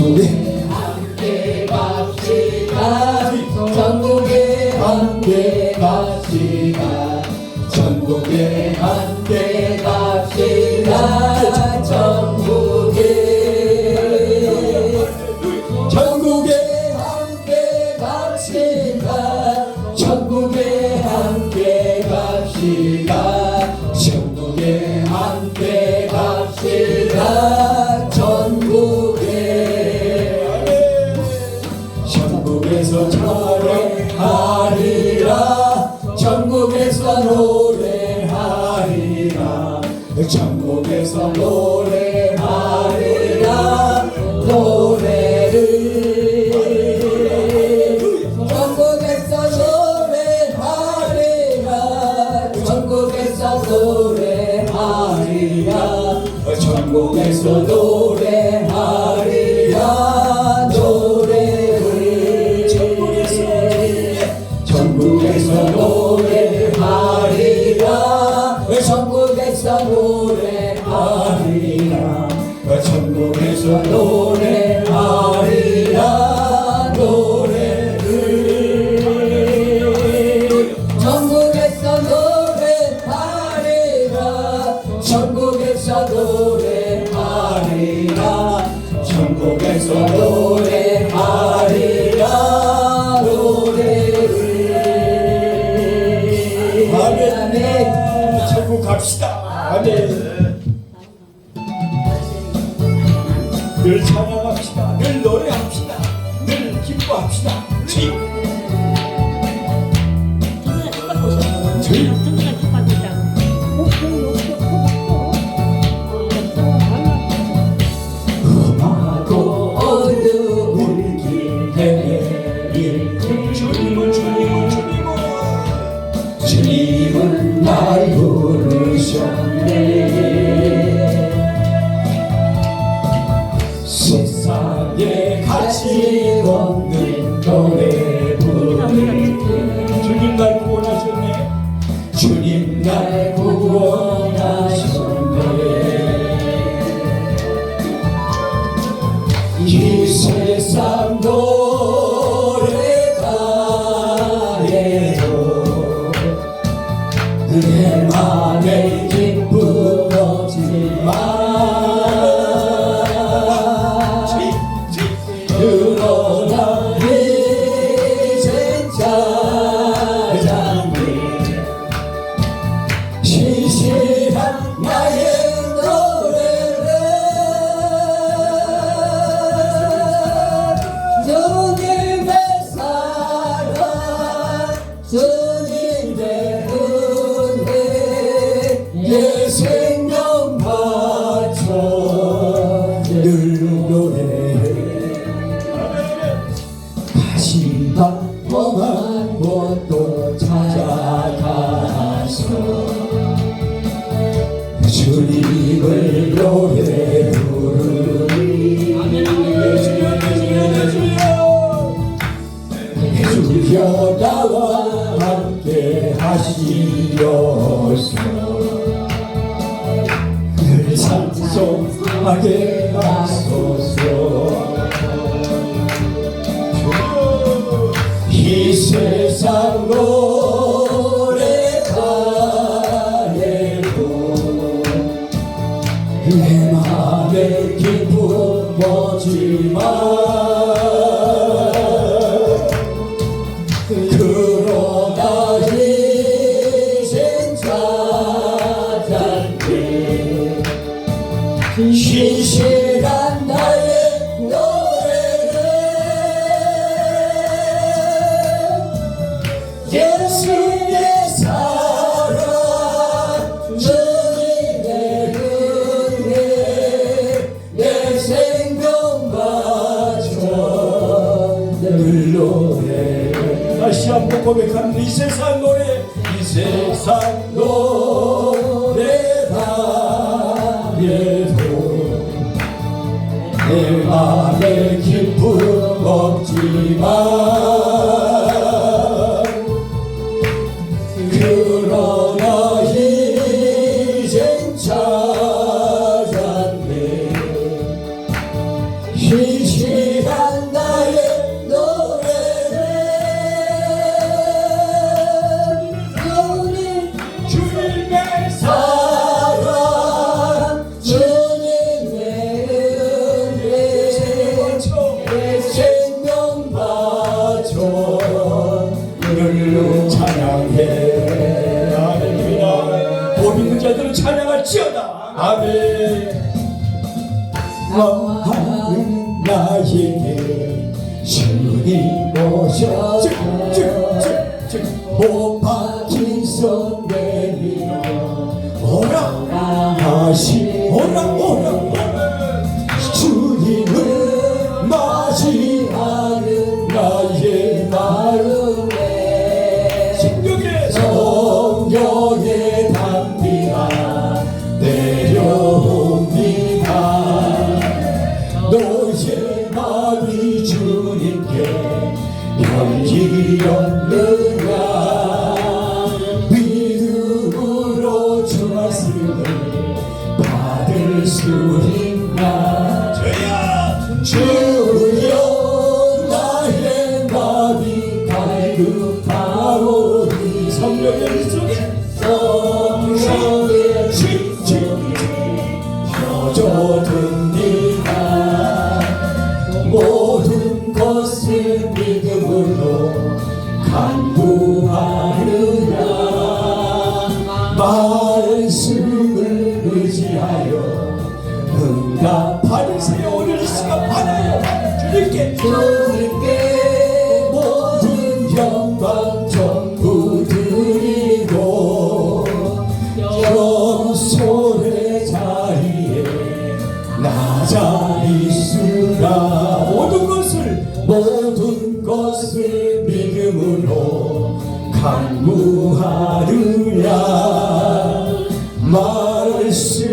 전국에 함께 갑시다 전국에 함께 갑시다. 전국에 함께 갑시다. 전국에. 전국에 함께 갑시다. 참 고개서 노래 천국에서 노래하리라. 천국에서 노래하리라. 노래를. 아멘. 천국 갑시다. 아멘. 늘 찬양합시다. 늘 노래합시다. 늘 기뻐합시다. 주님. 주님. 찬송하게 하소서. 이 세상 노래 가래도 내 마음의 기쁨 보지 마 그 고백한 이 세상 노래 이 세상 노래다 예도 내 맘에 기쁨 없지만 손 내밀어 오라 다시 오라 오라 주님을 맞이하는 나의 마음에 신경에 성령의 담비가 내려옵니다. 너의 마음이 주님께 열리었느 갈급하오니 성령의 속에 성령의 진정이 펴져듭니다 모든 것을 믿음으로 간구하느냐 말씀을 의지하여 응답 받으세요 오늘 이 시간 받아요 주님께 주님께 믿음으로 간구하느냐? 말씀을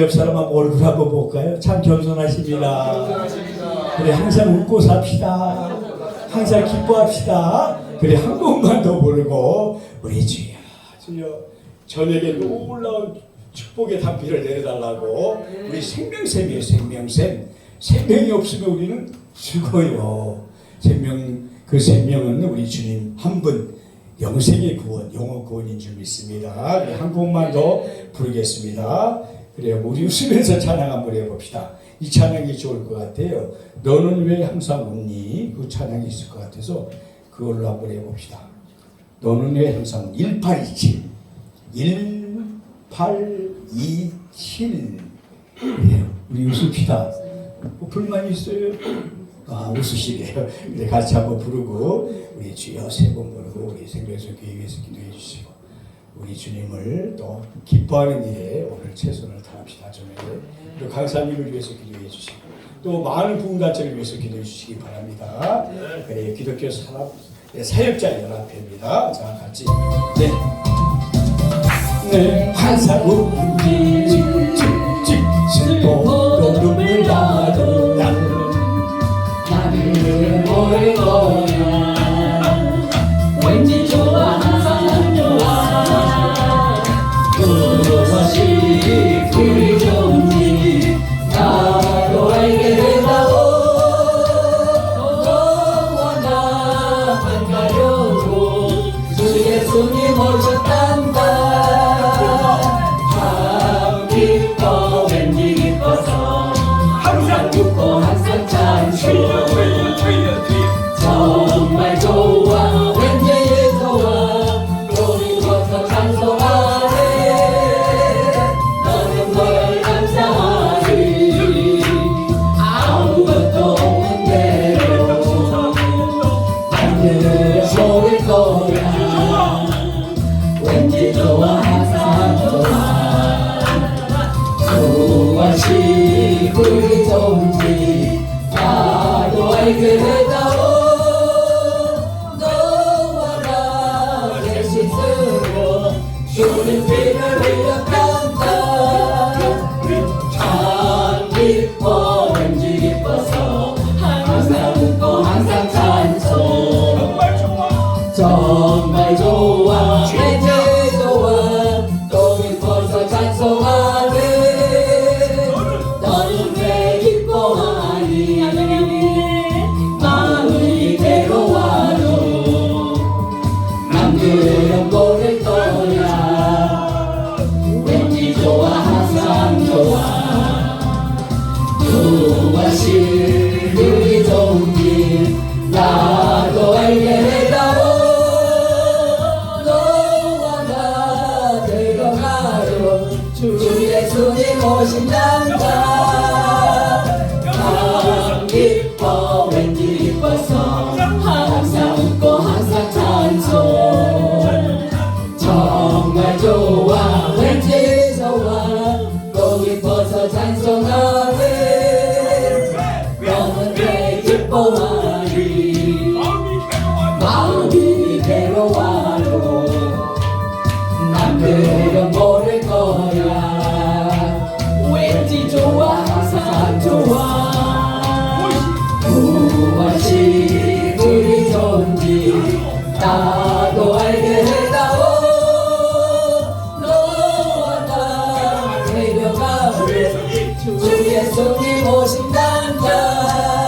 옆 사람 한번 얼굴 한번 볼까요? 참 겸손하십니다. 그래 항상 웃고 삽시다. 항상 기뻐합시다. 그래 한 번만 더 부르고 우리 주여 주여 저에게 놀라운 축복의 단비를 내려달라고 우리 생명샘이에요 생명샘. 생명이 없으면 우리는 죽어요. 생명 그 생명은 우리 주님 한 분 영생의 구원 영원 구원인 줄 믿습니다. 한 곡만 더 부르겠습니다 그래요. 우리 웃으면서 찬양 한번 해봅시다. 이 찬양이 좋을 것 같아요. 너는 왜 항상 웃니? 그 찬양이 있을 것 같아서 그걸로 한번 해봅시다. 너는 왜 항상 1827 1827 예, 우리 웃읍시다. 뭐 불만 있어요? 아 웃으시네요. 그래 같이 한번 부르고 우리 주여 세 번 부르고 우리 생명선 교회 위해서 기도해 주시고 우리 주님을 또 기뻐하는 일에 오늘 최선을 다합시다 좀 그리고 강사님을 위해서 기도해 주시고 또 많은 부흥단체를 위해서 기도해 주시기 바랍니다. 그래 기독교 산업 네, 사역자 연합회입니다. 자 같이. 네. 네, 항상 웃기 찍찍찍 슬퍼도 눈물 나도 나는 모를 거야 주 예수님 오신 당장 참 기뻐 주 예수님 오신단다